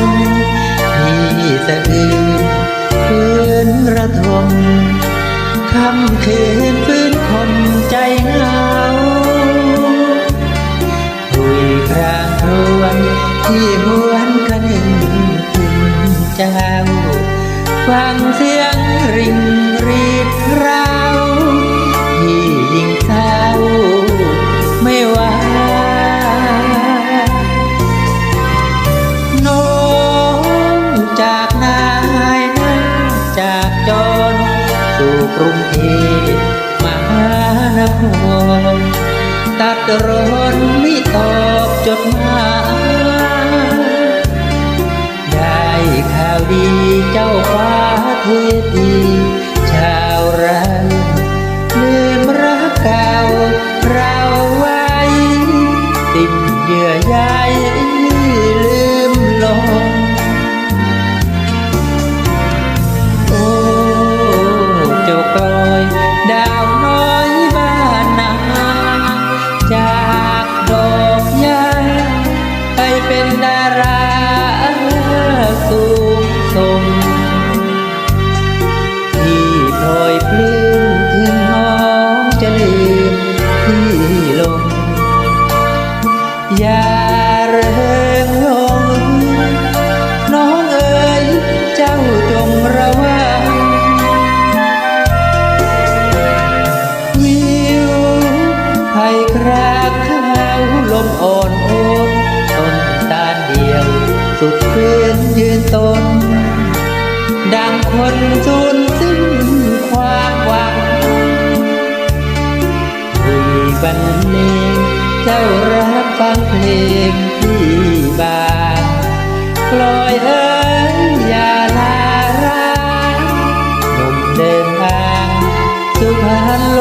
มพี่แต่อื้นพื้นระทมคำเคืนฟื้นคนใจเหงาดุยพระรวนที่หวนกรนึ่งถึงเจ้า ฟังเสียงริงรีดรา สู่กรุงเทพมหานครตัดรนไม่ตอบจดหมายได้ข่าวดีเจ้าฟ้าเทพีชาวไรันลืมรักเก่าเราไว้ติดเยื่อใย อย่าเริงลง น้องเอ๋ยเจ้าจงระวัง วิวไผ่คราขาวลมอ่อนโอนต้นตาเดียว สุดคืนยืนตน ดังคนสูญสิ้น จ้ารับฟังเพลงพี่บานกลอยเอ๋ยอย่าลาร้างหนุ่มเดินทางสุพรรณโล